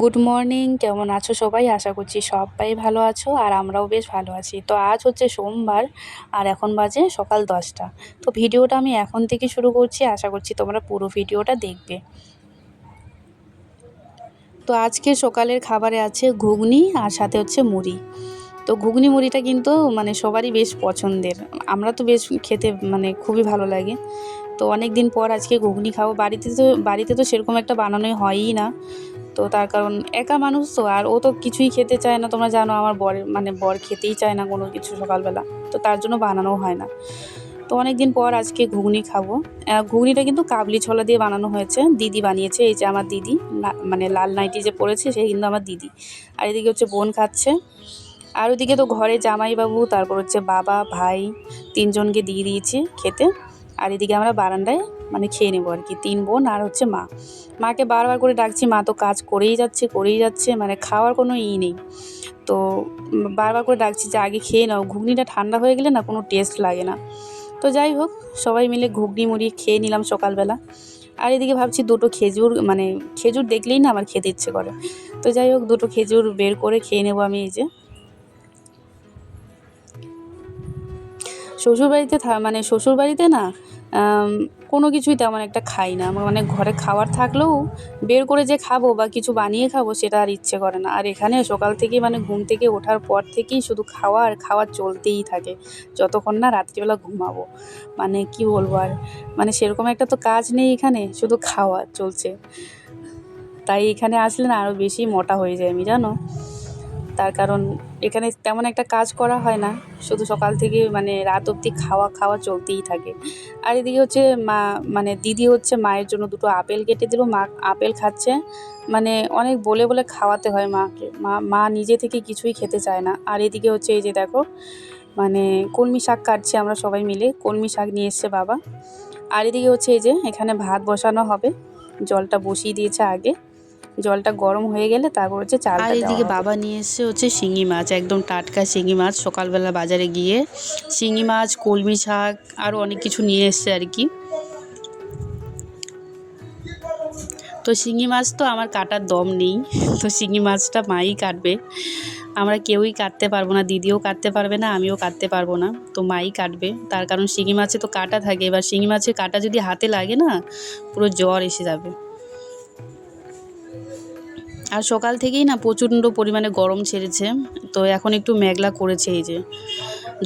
Good morning কেমন আছো সবাই? আশা করছি সবাই ভালো আছো আর আমরাও বেশ ভালো আছি। তো আজ হচ্ছে সোমবার আর এখন বাজে সকাল দশটা। তো ভিডিওটা আমি এখন থেকে শুরু করছি। আশা করছি তোমরা পুরো ভিডিওটা দেখবে। তো আজকে সকালের খাবারে আছে ঘুগনি আর সাথে হচ্ছে মুড়ি। তো ঘুগনি মুড়িটা কিন্তু মানে সবারই বেশ পছন্দের। আমরা তো বেশ খেতে মানে খুবই ভালো লাগে। তো অনেক দিন পর আজকে ঘুগনি খাব। বাড়িতে তো বাড়িতে তো সেরকম একটা বানানোই হয়ই না। তো তার কারণ একা মানুষ তো, আর ও তো কিছুই খেতে চায় না। তোমরা জানো আমার বর মানে বর খেতেই চায় না কোনো কিছু সকালবেলা। তো তার জন্য বানানো হয় না। তো অনেক দিন পর আজকে ঘুগনি খাব। ঘুগনিটা কিন্তু কাবলি ছোলা দিয়ে বানানো হয়েছে। দিদি বানিয়েছে, এই যে আমার দিদি মানে লাল নাইটি যে পড়েছে সেই কিন্তু আমার দিদি। আর এদিকে হচ্ছে বোন খাচ্ছে। আর ওদিকে তো ঘরে জামাইবাবু, তারপর হচ্ছে বাবা, ভাই, তিনজনকে দিয়ে দিয়েছি খেতে। আর এদিকে আমরা বারান্দায় মানে খেয়ে নেব আর কি, তিন বোন আর হচ্ছে মা। মাকে বারবার করে ডাকছি, মা, তো কাজ করেই যাচ্ছে করেই যাচ্ছে মানে খাওয়ার কোনো ই নেই। তো বারবার করে ডাকছি যে, আগে খেয়ে নাও। ঘুগনিটা ঠান্ডা হয়ে গেলে না কোনো টেস্ট লাগে না। তো যাই হোক, সবাই মিলে ঘুগনি মুড়ি খেয়ে নিলাম সকালবেলা। আর এদিকে ভাবছি দুটো খেজুর মানে খেজুর দেখলেই না আমার খেতে ইচ্ছে করে। তো যাই হোক, দুটো খেজুর বের করে খেয়ে নেব আমি এই যে। শ্বশুরবাড়িতে থা মানে শ্বশুরবাড়িতে না কোনো কিছুই তেমন একটা খাই না। মানে ঘরে খাবার থাকলেও বের করে যে খাব বা কিছু বানিয়ে খাব সেটা আর ইচ্ছে করে না। আর এখানে সকাল থেকে মানে ঘুম থেকে ওঠার পর থেকেই শুধু খাওয়া আর খাওয়া চলতেই থাকে। যতক্ষণ না রাত্রিবেলা ঘুমাবো। মানে কি বলব আর? মানে সেরকম একটা তো কাজ নেই এখানে, শুধু খাওয়া চলছে। তাই এখানে আসলে না আরও বেশি মোটা হয়ে যায় আমি, জানো? তার কারণ এখানে তেমন একটা কাজ করা হয় না। শুধু সকাল থেকে মানে রাত অবধি খাওয়া খাওয়া চলতেই থাকে। আর এদিকে হচ্ছে মা মানে দিদি হচ্ছে মায়ের জন্য দুটো আপেল কেটে দিল। মা আপেল খাচ্ছে। মানে অনেক বলে বলে খাওয়াতে হয় মাকে। মা মা নিজে থেকে কিছুই খেতে চায় না। আর এদিকে হচ্ছে এই যে দেখো মানে কলমি শাক কাটছি আমরা সবাই মিলে। কলমি শাক নিয়ে এসছে বাবা। আর এদিকে হচ্ছে এই যে এখানে ভাত বসানো হবে। জলটা বসিয়ে দিয়েছে আগে। জলটা গরম হয়ে গেলে তারপর হচ্ছে চালটা আর এদিকে বাবা নিয়ে এসছে হচ্ছে শিঙি মাছ একদম টাটকা শিঙি মাছ। সকালবেলা বাজারে গিয়ে শিঙি মাছ কলমি শাক আরও অনেক কিছু নিয়ে এসছে আর কি। তো শিঙি মাছ তো আমার কাটার দম নেই তো শিঙি মাছটা মাই কাটবে। আমরা কেউই কাটতে পারব না দিদিও কাটতে পারবে না আমিও কাটতে পারব না তো মাই কাটবে। তার কারণ শিঙি মাছে তো কাটা থাকে এবার শিঙি মাছের কাটা যদি হাতে লাগে না পুরো জ্বর এসে যাবে। আর সকাল থেকেই না প্রচণ্ড পরিমাণে গরম ছেড়েছে। তো এখন একটু মেঘলা করেছে এই যে।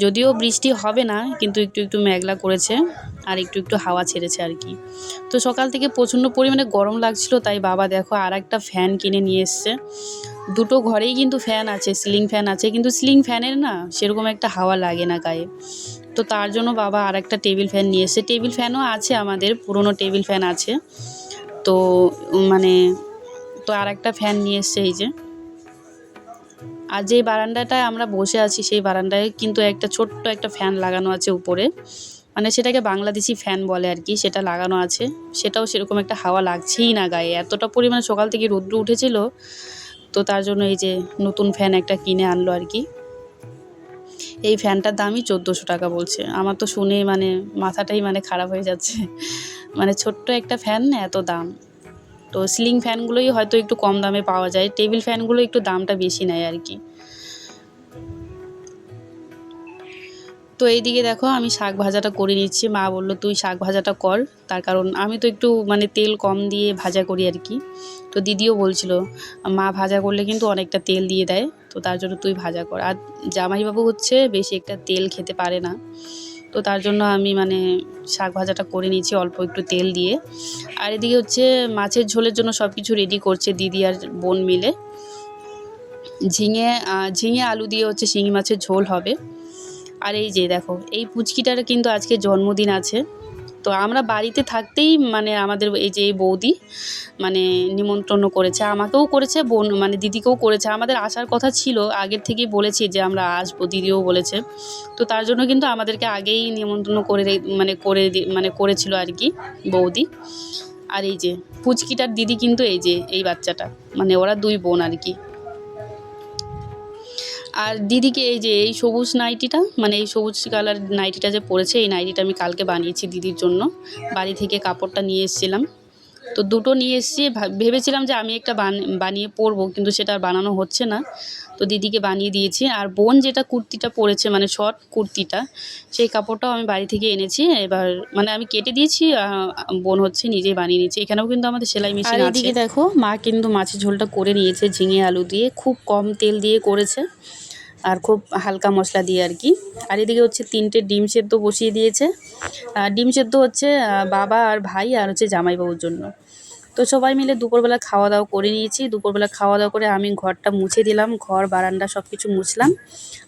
যদিও বৃষ্টি হবে না, কিন্তু একটু একটু মেঘলা করেছে আর একটু একটু হাওয়া ছেড়েছে আর কি। তো সকাল থেকে প্রচণ্ড পরিমাণে গরম লাগছিল, তাই বাবা দেখো আর একটা ফ্যান কিনে নিয়ে এসছে। দুটো ঘরেই কিন্তু ফ্যান আছে, সিলিং ফ্যান আছে, কিন্তু সিলিং ফ্যানের না সেরকম একটা হাওয়া লাগে না গায়ে। তো তার জন্য বাবা আর একটা টেবিল ফ্যান নিয়ে এসছে। টেবিল ফ্যানও আছে আমাদের, পুরনো টেবিল ফ্যান আছে। তো মানে তো আর একটা ফ্যান নিয়ে এসছে এই যে। আর যে বারান্দাটায় আমরা বসে আছি, সেই বারান্দায় কিন্তু একটা ছোট্ট একটা ফ্যান লাগানো আছে উপরে। মানে সেটাকে বাংলাদেশি ফ্যান বলে আর কি, সেটা লাগানো আছে। সেটাও সেরকম একটা হাওয়া লাগছেই না গায়ে। এতটা পরিমাণে সকাল থেকে রৌদ্র উঠেছিল, তো তার জন্য এই যে নতুন ফ্যান একটা কিনে আনলো আর কি। এই ফ্যানটার দামই চোদ্দোশো টাকা বলছে। আমার তো শুনে মানে মাথাটাই মানে খারাপ হয়ে যাচ্ছে। মানে ছোট্ট একটা ফ্যান না এত দাম। তো সিলিং ফ্যানগুলোই হয়তো একটু কম দামে পাওয়া যায় টেবিল ফ্যানগুলো একটু দামটা বেশি নেয় আর কি। তো এইদিকে দেখো, আমি শাক ভাজাটা করে নিচ্ছি। মা বলল, তুই শাক ভাজাটা কর। তার কারণ আমি তো একটু মানে তেল কম দিয়ে ভাজা করি আর কি। তো দিদিও বলছিল, মা ভাজা করলে কিন্তু অনেকটা তেল দিয়ে দেয়, তো তার জন্য তুই ভাজা কর। আর জামাইবাবু হচ্ছে বেশি একটা তেল খেতে পারে না। তো তার জন্য আমি মানে শাক ভাজাটা করে নিয়েছি, অল্প একটু তেল দিয়ে। আর এদিকে হচ্ছে মাছের ঝোলের জন্য সব কিছু রেডি করছে দিদি আর বোন মিলে। ঝিঙে ঝিঙে আলু দিয়ে হচ্ছে শিঙি মাছের ঝোল হবে। আর এই যে দেখো, এই পুচকিটার কিন্তু আজকে জন্মদিন আছে। তো আমরা বাড়িতে থাকতেই মানে আমাদের এই যে বৌদি মানে নিমন্ত্রণ করেছে, আমাকেও করেছে, বোন মানে দিদিকেও করেছে। আমাদের আসার কথা ছিল, আগের থেকেই বলেছি যে আমরা আসব, দিদিও বলেছে। তো তার জন্য কিন্তু আমাদেরকে আগেই নিমন্ত্রণ করে মানে করে মানে করেছিল আর কি বৌদি। আর এই যে পুচকিটার দিদি কিন্তু এই যে, এই বাচ্চাটা মানে ওরা দুই বোন আর কি। আর দিদিকে এই যে এই সবুজ নাইটিটা মানে এই সবুজ কালার নাইটিটা যে পরেছে এই নাইটিটা আমি কালকে বানিয়েছি দিদির জন্য। বাড়ি থেকে কাপড়টা নিয়ে এসেছিলাম। তো দুটো নিয়ে এসেছি ভেবেছিলাম যে আমি একটা বান- বানিয়ে পরবো কিন্তু সেটা আর বানানো হচ্ছে না। তো দিদিকে বানিয়ে দিয়েছি। আর বোন যেটা কুর্তিটা পরেছে মানে শর্ট কুর্তিটা সেই কাপড়টাও আমি বাড়ি থেকে এনেছি। এবার মানে আমি কেটে দিয়েছি বোন হচ্ছে নিজেই বানিয়ে নিয়েছি। এখানেও কিন্তু আমাদের সেলাই মেশিন আছে। দেখো মা কিন্তু মাছের ঝোলটা করে নিয়েছে ঝিঙে আলু দিয়ে খুব কম তেল দিয়ে করেছে। আর খুব হালকা মশলা দিয়ে আর কি। আর এদিকে হচ্ছে তিনটে ডিম সেদ্ধ বসিয়ে দিয়েছে। আর ডিম সেদ্ধ হচ্ছে বাবা আর ভাই আর হচ্ছে জামাইবাবুর জন্য। তো সবাই মিলে দুপুরবেলা খাওয়া দাওয়া করে নিয়েছি। দুপুরবেলা খাওয়া দাওয়া করে আমি ঘরটা মুছে দিলাম, ঘর, বারান্দা সব কিছু মুছলাম।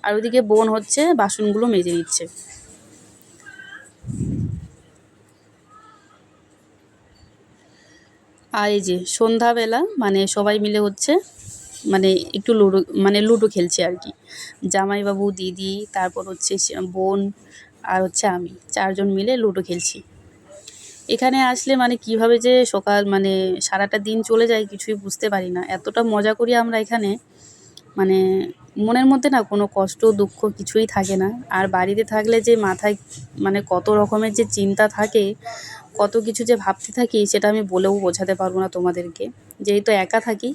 আর ওদিকে বোন হচ্ছে বাসনগুলো মেজে নিচ্ছে। আর এই যে সন্ধ্যাবেলা মানে সবাই মিলে হচ্ছে মানে একটু লুডো মানে লুডো খেলছে আর কি। জামাইবাবু, দিদি, তারপর হচ্ছে বোন আর হচ্ছে আমি, চারজন মিলে লুডো খেলছি। এখানে আসলে মানে কীভাবে যে সকাল মানে সারাটা দিন চলে যায় কিছুই বুঝতে পারি না। এতটা মজা করি আমরা এখানে মানে মনের মধ্যে না কোনো কষ্ট, দুঃখ কিছুই থাকে না। আর বাড়িতে থাকলে যে মাথায় মানে কত রকমের যে চিন্তা থাকে, কত কিছু যে ভাবতে থাকি, সেটা আমি বলেও বোঝাতে পারব না তোমাদেরকে। যেহেতু একা থাকি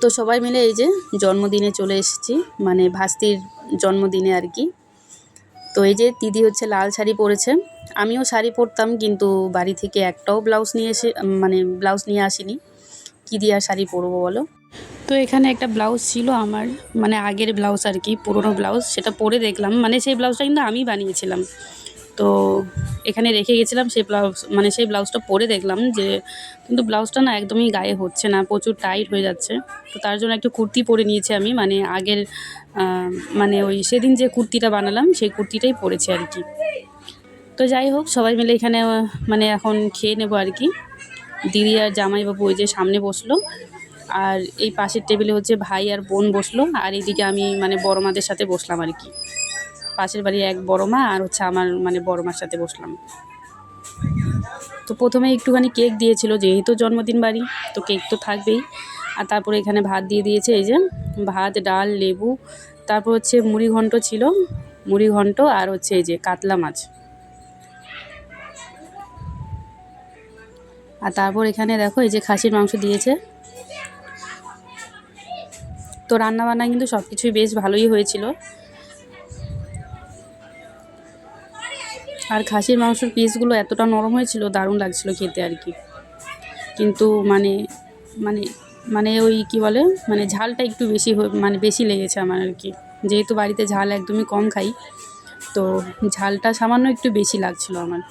তো সবাই মিলে এই যে জন্মদিনে চলে এসেছি মানে ভাস্তির জন্মদিনে আর কি। তো এই যে দিদি হচ্ছে লাল শাড়ি পরেছে। আমিও শাড়ি পরতাম, কিন্তু বাড়ি থেকে একটাও ব্লাউজ নিয়ে এসে মানে ব্লাউজ নিয়ে আসিনি। কী দিয়ে আর শাড়ি পরবো বলো? তো এখানে একটা ব্লাউজ ছিল আমার মানে আগের ব্লাউজ আর কি, পুরনো ব্লাউজ, সেটা পরে দেখলাম। মানে সেই ব্লাউজটা কিন্তু আমি বানিয়েছিলাম। তো এখানে রেখে গেছিলাম, সেই ব্লাউজ মানে সেই ব্লাউজটা পরে দেখলাম যে কিন্তু ব্লাউজটা না একদমই গায়ে হচ্ছে না, প্রচুর টাইট হয়ে যাচ্ছে। তো তার জন্য একটু কুর্তি পরে নিয়েছি আমি মানে আগের মানে ওই সেদিন যে কুর্তিটা বানালাম, সেই কুর্তিটাই পরেছি আর কি। তো যাই হোক, সবাই মিলে এখানে মানে এখন খেয়ে নেব আর কি। দিদি আর জামাইবাবু ওই যে সামনে বসল, আর এই পাশের টেবিলে হচ্ছে ভাই আর বোন বসল, আর এইদিকে আমি মানে বড় মাদের সাথে বসলাম আর কি। পাশের বাড়ি এক বড় মা আর হচ্ছে আমার মানে বড় মার সাথে বসলাম। তো প্রথমে একটুখানি কেক দিয়েছিল, যেহেতু জন্মদিন বাড়ি, তো কেক তো থাকবেই। আর তারপরে এখানে ভাত দিয়ে দিয়েছে, এই যে ভাত, ডাল, লেবু, তারপর হচ্ছে মুড়ি ঘন্ট ছিল, মুড়ি ঘন্ট আর হচ্ছে এই যে কাতলা মাছ। আর তারপর এখানে দেখো এই যে খাসির মাংস দিয়েছে। তো রান্না বান্না কিন্তু সব কিছুই বেশ ভালোই হয়েছিল। আর খাসির মাংসের পিসগুলো এতটা নরম হয়েছিল, দারুণ লাগছিল খেতে আর কি। কিন্তু মানে মানে মানে ওই কি বলে মানে ঝালটা একটু বেশি মানে বেশি লেগেছে আমার আর কি। যেহেতু বাড়িতে ঝাল একদমই কম খাই, তো ঝালটা সামান্য একটু বেশি লাগছিল আমার।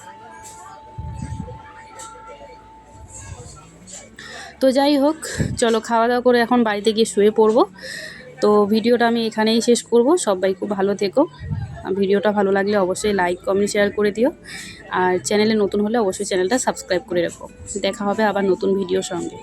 তো যাই হোক, চলো খাওয়া দাওয়া করে এখন বাড়িতে গিয়ে শুয়ে পড়ব। তো ভিডিওটা আমি এখানেই শেষ করব। সবাই খুব ভালো থেকো। ভিডিওটা ভালো লাগলে অবশ্যই লাইক কমেন্ট শেয়ার করে দিও। আর চ্যানেলে নতুন হলে অবশ্যই চ্যানেলটা সাবস্ক্রাইব করে রাখো। দেখা হবে আবার নতুন ভিডিওর সঙ্গে।